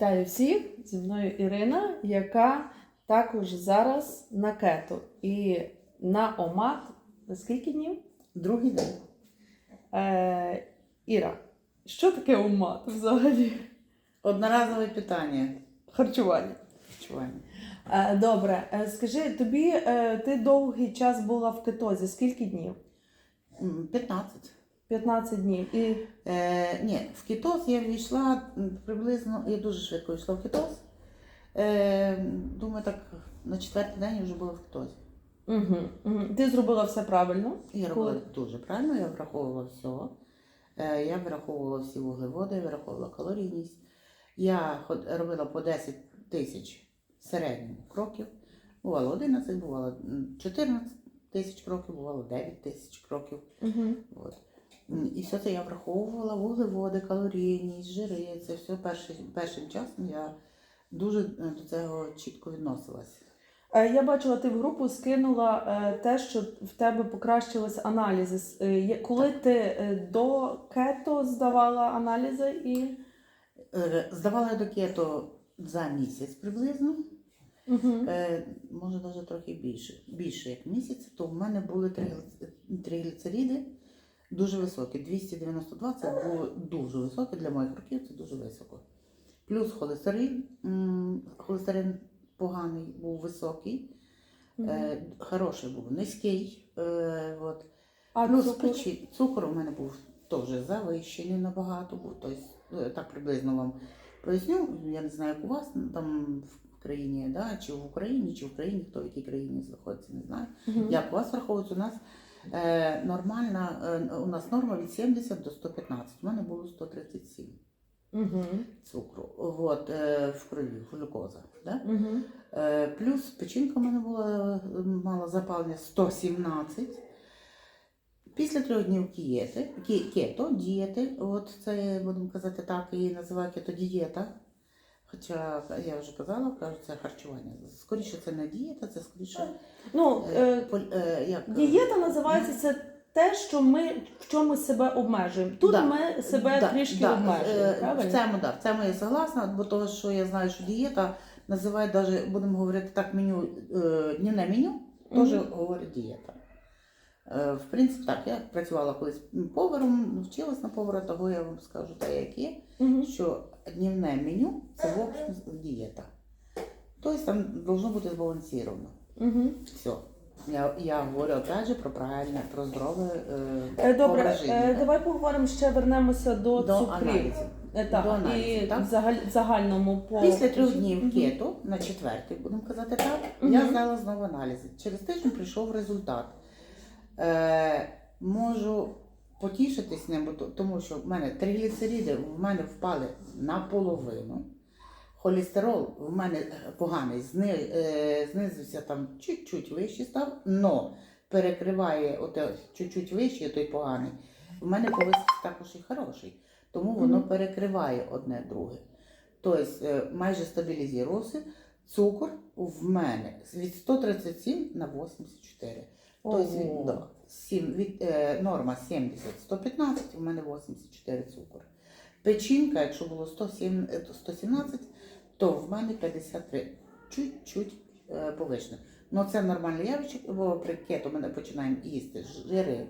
Вітаю всіх! Зі мною Ірина, яка також зараз на кету. І на омат на скільки днів? Другий день. Е, Іра, що таке омат взагалі? Одноразове питання. Харчування. Харчування. Е, добре, е, скажи, тобі е, ти довгий час була в кетозі. Скільки днів? М, 15. 15 днів. І Е, ні, в кетоз я війшла приблизно, я дуже швидко війшла в кетоз. Е, думаю, так на четвертий день я вже була в кетозі. угу, угу. ти зробила все правильно. Я Коли? робила дуже правильно, я враховувала все. Е, я враховувала всі вуглеводи, враховувала калорійність. Я ход- робила по 10 тисяч середньо кроків. Бувало 11, бувало 14 тисяч кроків, бувало 9 тисяч кроків. Угу. От. І все це я враховувала, вуглеводи, калорійність, жири, це все перший, першим часом я дуже е, до цього чітко відносилася. Е, Я бачила, ти в групу скинула е, те, що в тебе покращились аналізи. Коли ти е, до кето здавала аналізи і. Здавала я до кето за місяць приблизно, Угу. може навіть трохи більше, більше як місяць, то в мене були триглиц- тригліцериди дуже високі. 292 це було дуже високе для моїх років, це дуже високо. Плюс холестерин, холестерин поганий був високий. Е, хороший був низький. Е, от. А Плюс цукор? печі- цукор у мене був теж завищений набагато. Був. Тобто, е, так приблизно вам поясню. Я не знаю, як у вас ну, там в країні, да, чи в Україні, чи в Україні, хто в якій країні знаходиться, не знаю. Мгм. Як у вас враховується, у нас нормальна, е, у нас норма від 70 до 115. У мене було 137 Мгм. цукру. От, е, в крові, глюкоза. Да? Е, Плюс печінка в мене була е, мала запалення 117. Після трьох днів кієти, кі- кето, дієти, от це, будемо казати так, і називаю кето-дієта. Хоча я вже казала, кажуть, це харчування. Скоріше це не дієта, це скоріше. Ну, е, е, поль- е, як, дієта називається це те, що ми в чомусь себе обмежуємо. Тут Да. ми себе Да, трішки да, обмежуємо. е, правильно? В цьому, да, в цьому я согласна, бо того, що я знаю, що дієта називають навіть, будемо говорити так, меню, е, дневне меню, теж Мгм. говорить дієта. Е, В принципі, так, я працювала колись поваром, вчилась на повара, того я вам скажу те, як є, Мгм. що дневне меню общем дієта. Тобто там должно бути збалансировано. Мгм. Все. Я, я говорю опять же про правильне, про здорове Е, е, Добре, образ життя, е, давай поговоримо ще вернемося до, до цукрів. Е, Так, До аналізів, і так? загаль- загальному по Після трьох днів Мгм. кету, на четвертий, будемо казати так, Мгм. я здала знову аналізи. Через тиждень прийшов результат. Е, можу потішитись ним, тому що в мене тригліцериди в мене впали наполовину. Холестерол в мене поганий, зни, е, знизився там чуть-чуть вище став, но перекриває оте чуть-чуть вище, той поганий. В мене повисився також і хороший. Тому воно перекриває одне друге. Тобто е, майже стабілізувався. Цукор в мене від 137 на 84. Тобто від, Ого. да, сім- від, е, норма 70-115, у мене 84 цукор. Печінка, якщо було 107, е, 117, то в мене 53. Чуть-чуть е, повишено. Ну це нормальне явище, бо при кето ми починаємо їсти жири,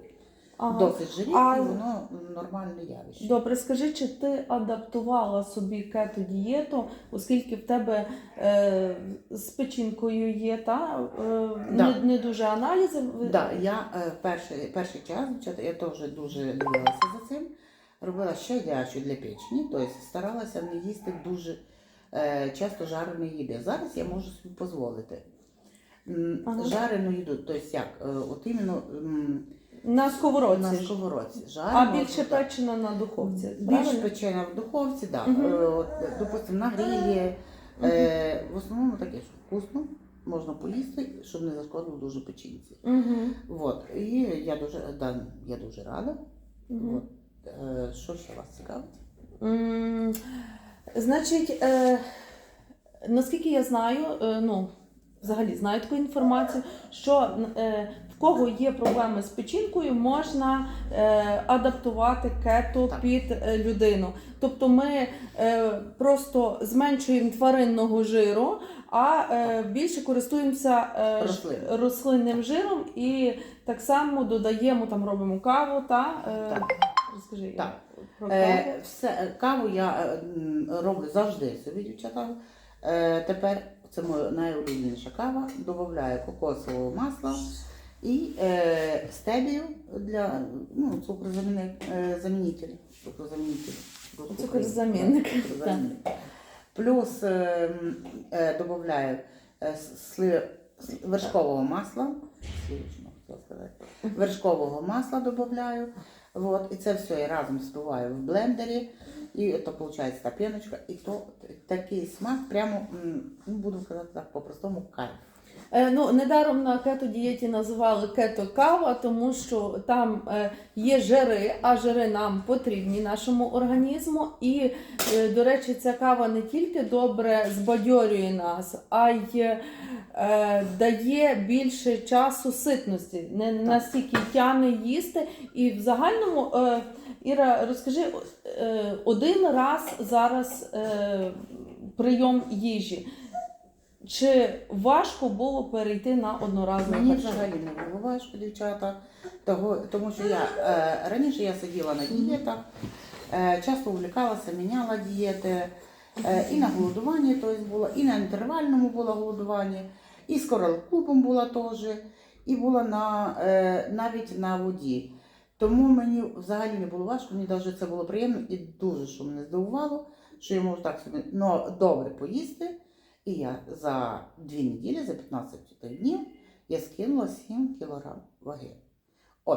Ага. досить жирів, А- і воно нормальне явище. Добре, скажи, чи ти адаптувала собі кето-дієту, оскільки в тебе е, з печінкою є та е, Да. не, не дуже аналізи. Да, я е, перший, перший час, я теж дуже дивилася за цим. Робила щадячу для печені, тобто старалася не їсти дуже е, часто жареної їди. Зараз я можу собі дозволити. Ага. Жарену їду, тобто як, е, от іменно На сковородці. на сковородці. А більше от так. печена на духовці. Більш правильно? печена в духовці, так. Да. От, допустимо, на грилі. Е, в основному таке, що вкусно, можна поїсти, щоб не зашкодило дуже печінці. Мгм. Вот. І я дуже, да, я дуже рада. Мгм. От. Е, що ще вас цікавить? М, Значить, е, наскільки я знаю, е, ну, взагалі знаю таку інформацію, що е, в кого є проблеми з печінкою, можна е, адаптувати кето Так. під е, людину. Тобто ми е, просто зменшуємо тваринного жиру, а е, більше користуємося е, Рослинним. жиром і так само додаємо там, робимо каву та е, Так. розкажи Так. про каву. Е, все, е, каву я е, роблю завжди собі, дівчата. Е, тепер це моя найулюбленіша кава. Додаю кокосового масла і е, стебію для ну, е, замінитель, цукрозамінитель. Цукрозамінник. Плюс е, м, е, додаю е, сли- вершкового масла. Вершкового масла додаю. Вот, і це все я разом збиваю в блендері. І це виходить та піночка. І то такий смак прямо, ну, буду казати так, по-простому кайф. Е, ну, недаром на кето-дієті називали кето-кава, тому що там е, є жири, а жири нам потрібні нашому організму. І, е, до речі, ця кава не тільки добре збадьорює нас, а й дає більше часу ситності, не настільки тяне їсти. І в загальному, Іра, розкажи один раз зараз прийом їжі. Чи важко було перейти на одноразове Мені харчування? взагалі не було важко, дівчата, того, тому що я е, раніше я сиділа на дієтах, е, часто увлікалася, міняла дієти. Е, і на голодуванні тобто була, і на інтервальному було голодування, і з корал-клубом була теж, і була на, е, навіть на воді. Тому мені взагалі не було важко, мені навіть це було приємно і дуже що мене здивувало, що я можу так собі ну, добре поїсти. І я за дві неділі, за 15 днів, я скинула 7 кілограм ваги. Це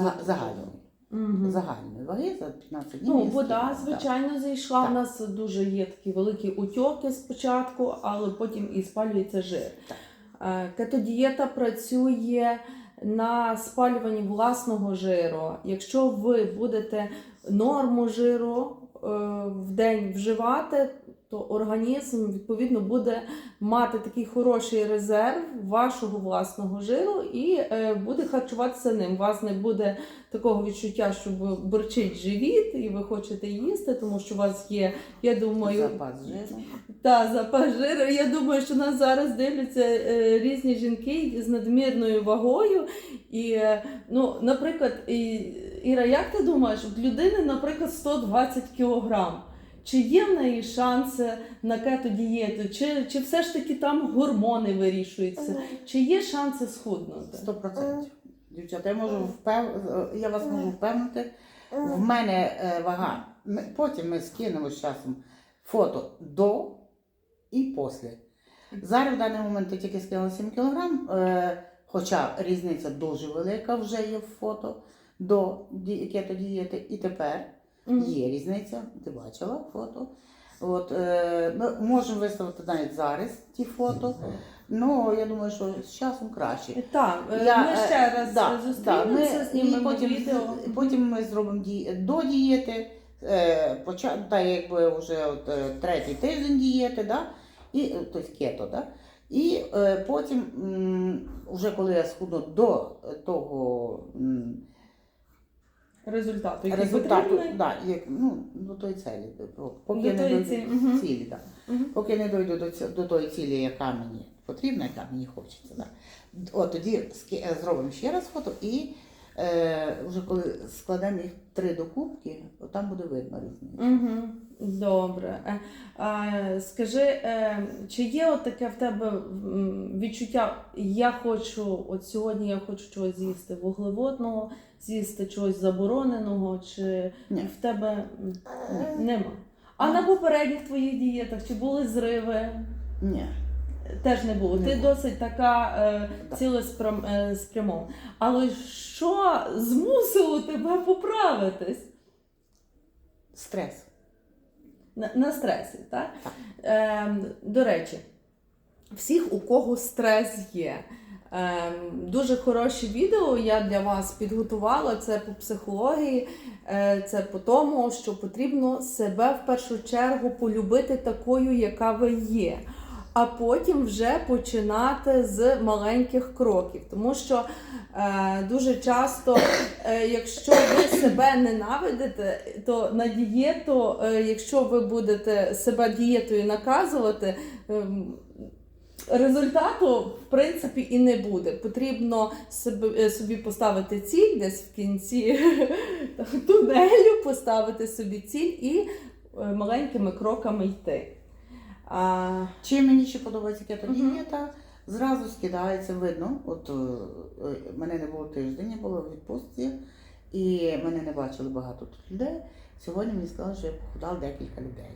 зага- дуже загальної. Мгм. Загальної ваги за 15 днів. Ну, вода, скинула, так. звичайно, зайшла. Так. У нас дуже є такі великі утьоки спочатку, але потім і спалюється жир. Так. Е, Кетодієта працює на спалюванні власного жиру. Якщо ви будете норму жиру е, в день вживати, то організм відповідно буде мати такий хороший резерв вашого власного жиру і е, буде харчуватися ним. У вас не буде такого відчуття, що бурчить живіт і ви хочете їсти, тому що у вас є, я думаю, Запас жиру. та запас жиру. Я думаю, що нас зараз дивляться е, різні жінки з надмірною вагою. І, е, ну, наприклад, Іра, як ти думаєш, в людини, наприклад, 120 кілограм. Чи є в неї шанси на кетодієту? Чи, чи все ж таки там гормони вирішуються? Чи є шанси схуднути? Сто процентів. Дівчата, я можу впев... я вас можу впевнити. В мене е, вага. Потім ми скинемо з часом фото до і після. Зараз в даний момент я тільки скинула 7 кг, е, хоча різниця дуже велика вже є в фото до ді- кетодієти. І тепер. Є різниця, ти бачила фото. От, е, ми можемо виставити навіть зараз ті фото. Ну, я думаю, що з часом краще. Так, е, Я, ми е, ще раз да, зустрінемося, да, знімемо потім, відео. потім ми зробимо ді, до дієти, е, поча, та якби вже от, е, третій тиждень дієти, да? і, тобто кето, да? і е, потім, м, вже коли я схудну до того м, результату, який результату, потрібний. да, як, ну, до тої цілі, до- поки До не тої дойду цілі, мгм. цілі, да. Мгм. поки не дойду до, до тої цілі, яка мені потрібна, яка мені хочеться. Да. От тоді ски- е, зробимо ще раз фото і е, вже коли складемо їх три докупки, от там буде видно різницю. Угу. Добре. Е, е, скажи, е, чи є от таке в тебе відчуття, я хочу, от сьогодні я хочу чогось з'їсти вуглеводного, з'їсти чогось забороненого, чи Ні. в тебе ні, нема? А на попередніх твоїх дієтах чи були зриви? Ні. Теж не було. Не Ти було. досить така е, цілеспрямована. Але що змусило тебе поправитись? Стрес. На, на стресі, так? Ем, до речі, всіх, у кого стрес є. Е, дуже хороші відео я для вас підготувала. Це по психології, е, це по тому, що потрібно себе в першу чергу полюбити такою, яка ви є. А потім вже починати з маленьких кроків. Тому що е, дуже часто, е, якщо ви себе ненавидите, то на дієту, е, якщо ви будете себе дієтою наказувати, ем, результату в принципі і не буде. Потрібно собі, е, собі поставити ціль десь в кінці тунелю, поставити собі ціль і е, маленькими кроками йти. А, Чим мені ще подобається кето дієта, зразу скидається, видно. От е, е, мене не було тиждень, я була в відпустці, і мене не бачили багато тут людей. Сьогодні мені сказали, що я похудала декілька людей.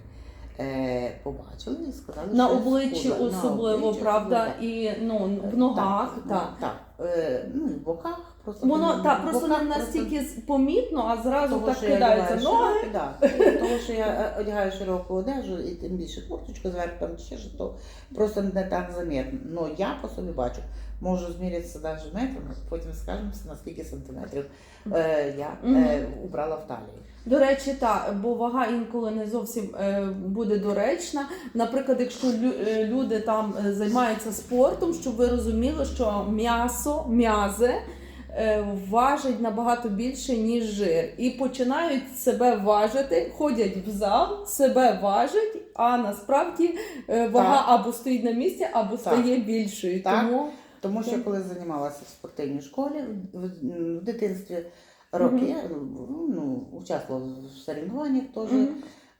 Е, побачили і сказали, на що обличчі особливо, правда, особливо. і ну, в ногах. Так, Так, так. Е, ну і в боках просто. Воно так просто не настільки з- помітно, а зразу Того, так що я кидаються одягаю ноги. широкі, да. Того, що я е, одягаю широку одежу і тим більше курточку зверху там ще що, то просто не так замітно. Ну я по собі бачу, можу змірятися навіть метрами, потім скажемо на скільки сантиметрів е, я е, убрала в талії. До речі, так, бо вага інколи не зовсім е, буде доречна. Наприклад, якщо лю- е, люди там е, займаються спортом, щоб ви розуміли, що м'ясо, м'язи е, важить набагато більше, ніж жир. І починають себе важити, ходять в зал, себе важать, а насправді е, вага Так. або стоїть на місці, або Так. стає більшою. Так. Тому Тому що коли займалася в спортивній школі в, дитинстві роки, ну, участвувала в соревнованнях теж. Легка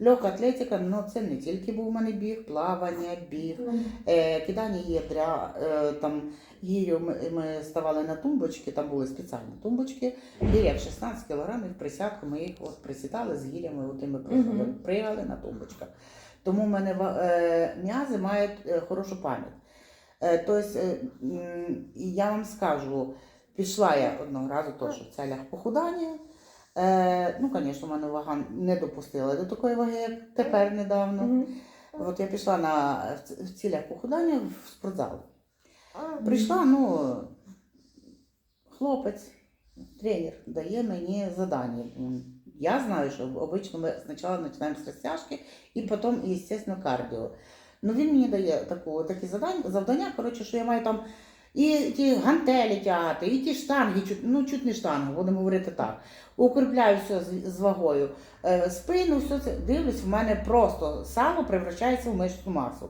атлетика, ну це не тільки був у мене біг, плавання, біг, е, кидання ядра, е, там гірю ми, ми ставали на тумбочки, там були спеціальні тумбочки, гіря в 16 кілограмів присядку, ми їх от присідали з гірями, пригали, Мгм. пригали на тумбочках. Тому в мене е, м'язи мають е, хорошу пам'ять. Е, тобто, е, я вам скажу, пішла я одного разу теж в целях похудання. Е, ну, звісно, в мене вага не допустила до такої ваги, як тепер недавно. Мгм. От я пішла на, в цілях похудання в спортзал. Прийшла, ну, хлопець, тренер дає мені завдання. Я знаю, що обично ми спочатку починаємо з розтяжки і потім, звісно, кардіо. Ну він мені дає таку, такі завдання, завдання, коротше, що я маю там і ті гантелі тягати, і ті штанги, ну чуть не штанги, будемо говорити так. Укріпляю все з, вагою. Е, спину, все це дивлюсь, в мене просто сало превращається в мишцю масу.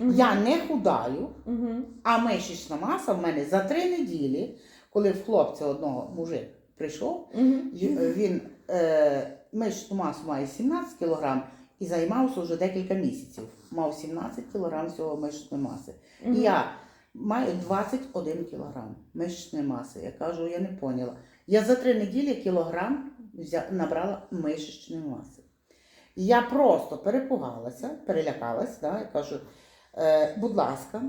Мгм. Я не худаю, Мгм. а мишечна маса в мене за три неділі, коли в хлопця одного мужик прийшов, й- він е, мишечну масу має 17 кг і займався вже декілька місяців. Мав 17 кг всього мишечної маси. І я маю 21 кг мишечної маси. Я кажу, я не поняла. Я за три неділі кілограм набрала мишечної маси. Я просто перепугалася, перелякалась, да, я кажу, е, будь ласка,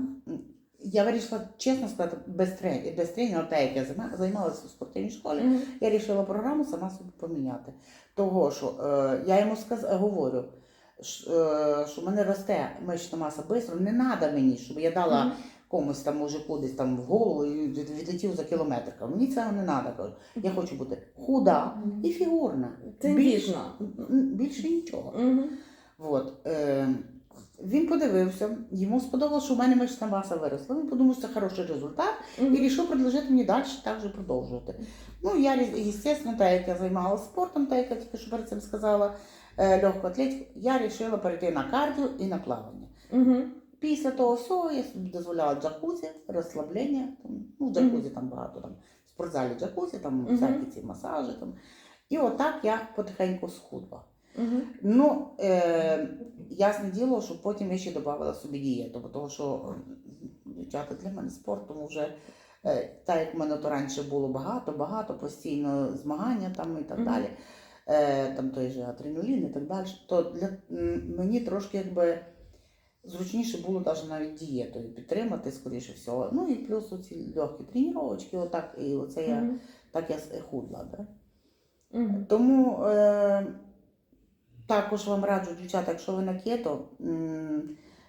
я вирішила, чесно сказати, без тренера, без тренера, так як я займалася у спортивній школі, Мгм. я вирішила програму сама собі поміняти. Того, що е, я йому сказ... говорю, е, що в мене росте мишечна маса швидко, не треба мені, щоб я дала. Комусь там мужику десь там в голову і відлетів за кілометр. Кажу, Мені цього не треба. Кажу. Я хочу бути худа і фігурна. М, більше нічого. Мгм. От, е, він подивився, йому сподобалося, що в мене мишечна маса виросла. Він подумав, що це хороший результат і Мгм. вирішив предложити мені далі так же продовжувати. Ну, я, звісно, так як я займалася спортом, так як я тільки що перед цим сказала, е, легку атлетику, я вирішила перейти на кардіо і на плавання. Мгм. Після того всього я собі дозволяла джакузі, розслаблення. Там, ну, в джакузі там багато там, в спортзалі джакузі, там Мгм. всякі ці масажі. Там. І отак я потихеньку схудла. Мгм. Ну, е, ясне діло, що потім я ще додавала собі дієту, бо того, що дівчата для мене спорт, тому вже е, так як в мене то раніше було багато, багато, постійно змагання там і так Мгм. далі, е, там той же адреналін і так далі, то для мені трошки якби зручніше було навіть навіть дієтою підтримати, скоріше всього. Ну і плюс оці легкі тренувачки, отак, і оце я так я худла. Да? Мгм. Тому е, також вам раджу, дівчата, якщо ви на кето,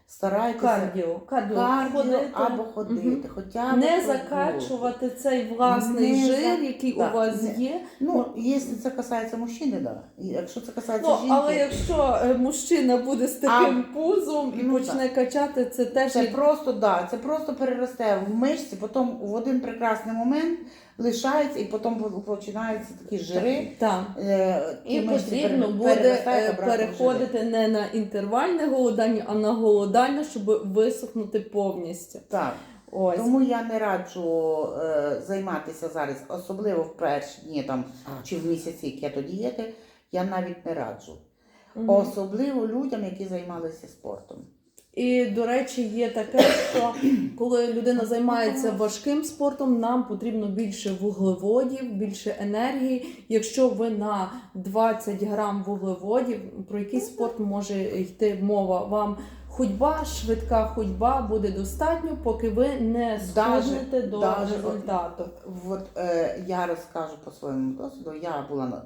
старайтеся Кардіо, кардіо, кардіо ходити. або ходити. Мгм. Хоча б Не закачувати цей власний Не жир, за- який да, у вас не- є. Ну, якщо це касається мужчини, да. Якщо це касається Ну, жінки, але якщо е, мужчина буде з таким пузом і ну, почне качати, це теж це як просто да, це просто переросте в мишці, потім в один прекрасний момент лишається, і потім починаються такі жири. Так. е, І потрібно буде е, переходити не на інтервальне голодання, а на голодання, щоб висохнути повністю. Так. Ось. Тому я не раджу е, займатися зараз, особливо в перші дні там, чи в місяці кетодієти, я навіть не раджу. Мгм. Особливо людям, які займалися спортом. І, до речі, є таке, що коли людина займається важким спортом, нам потрібно більше вуглеводів, більше енергії. Якщо ви на 20 грам вуглеводів, про який спорт може йти мова? Вам ходьба, швидка ходьба буде достатньо, поки ви не Даже- схуднете до даже- результату. От е, я розкажу по своєму досвіду. Я була на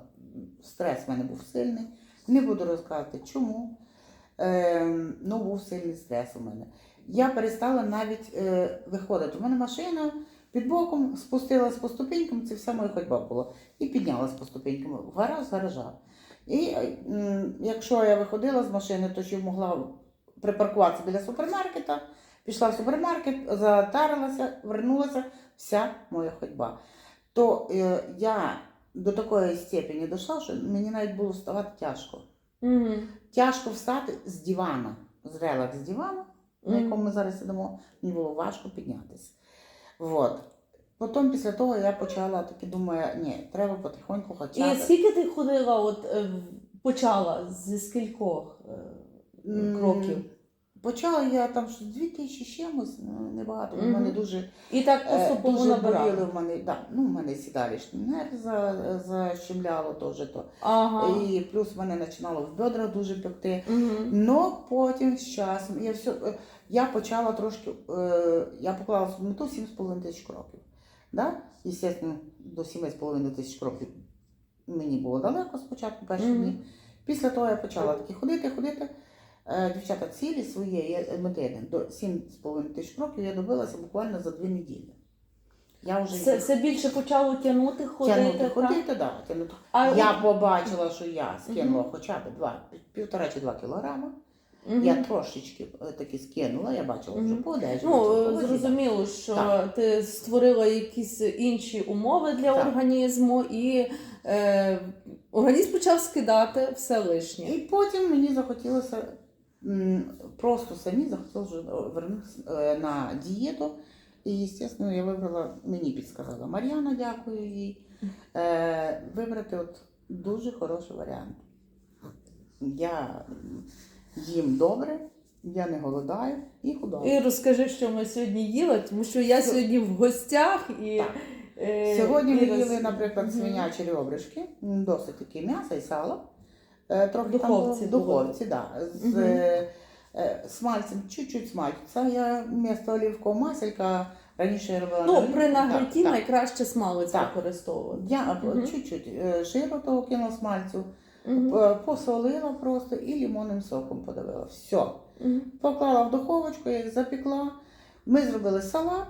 стрес в мене був сильний. Не буду розказувати чому. Е, ну, був сильний стрес у мене. Я перестала навіть е, виходити. У мене машина під боком спустилась по ступенькам, це вся моя ходьба була. І піднялась по ступенькам гараж гаража. І е, якщо я виходила з машини, то ще могла припаркуватися біля супермаркета, пішла в супермаркет, затарилася, вернулася вся моя ходьба. То е, я до такої степені дійшла, що мені навіть було вставати тяжко. Угу. Тяжко встати з дивана, з релакс дивана, на якому ми зараз сидимо, мені було важко піднятися. Вот. Потім після того я почала таки думаю, ні, треба потихоньку хоча І скільки ти ходила, от е, почала зі скількох е, кроків? Почала я там щось дві тисячі чимось, ну, небагато. У Мгм. мене дуже І так Е, поступово Дуже набирала. в мене, да, ну, в мене сідалищний нерв за, защемляло теж то. Ага. І плюс в мене починало в бедрах дуже пекти. Угу. Но потім з часом я все, е, я почала трошки, е, я поклала собі мету 7,5 тисяч кроків. Да? Естественно, до 7,5 тисяч кроків мені було далеко спочатку перші Мгм. дні. Після того я почала таки ходити, ходити. Е, Дівчата, цілі своєї мети до 7,5 тисяч кроків я добилася буквально за дві неділі. Я вже Все, все більше почало тягнути, ходити. тягнути, так? ходити, да, тягнути. А Я побачила, що я скинула хоча б два, півтора чи два кілограми. Мгм. Я трошечки е, таки скинула, я бачила Мгм. по одежі. Ну, е, зрозуміло, що Так. ти створила якісь інші умови для Так. організму, і е, організм почав скидати все лишнє. І потім мені захотілося просто самі захотілося вже вернутися е, на дієту. І, звісно, я вибрала, мені підсказала Мар'яна, дякую їй. Е, вибрати от дуже хороший варіант. Я їм добре, я не голодаю і худаю. І розкажи, що ми сьогодні їли, тому що я сьогодні в гостях і. Так. е, Сьогодні ми їли, наприклад, свинячі ребришки, досить такі м'ясо і сало. Е, Трохи В там духовці да, з Мгм. е, е, смальцем, чуть-чуть смальцю. Це я вмісто оливкового маселька раніше я робила. Ну, при так. найкраще смалець використовувати. Я е, Мгм. чуть-чуть е, жиру того кинула смальцю, е, посолила просто і лимонним соком подавила. Все. Мгм. Поклала в духовочку, я їх запекла. Ми зробили салат.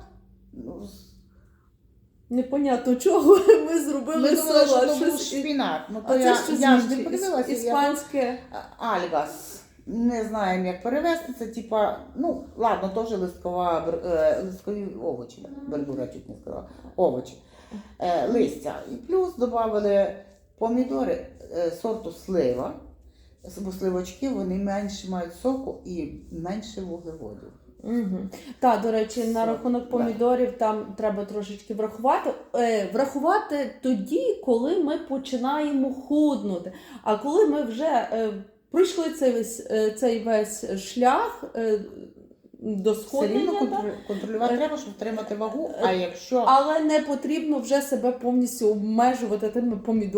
Непонятно чого ми зробили Ми думали, що це був щось- шпінат. Ну, то А я, це щось я ж не інше, подивилася. іс- я- іспанське. Альгас. Не знаємо, як перевести. Це типа, ну ладно, теж листкова бер- е, листкові овочі. Бердура чуть не сказала. Овочі. Е, листя. І плюс додали помідори е, сорту слива. Бо сливочки вони менше мають соку і менше вуглеводів. Угу. Так, до речі, на рахунок помідорів там треба трошечки врахувати. Е, врахувати тоді, коли ми починаємо худнути. А коли ми вже е, пройшли цей весь, е, цей весь шлях е, до Все рівно да? контролю- контролювати Е, треба, щоб втримати вагу. А якщо але не потрібно вже себе повністю обмежувати тими помідорами.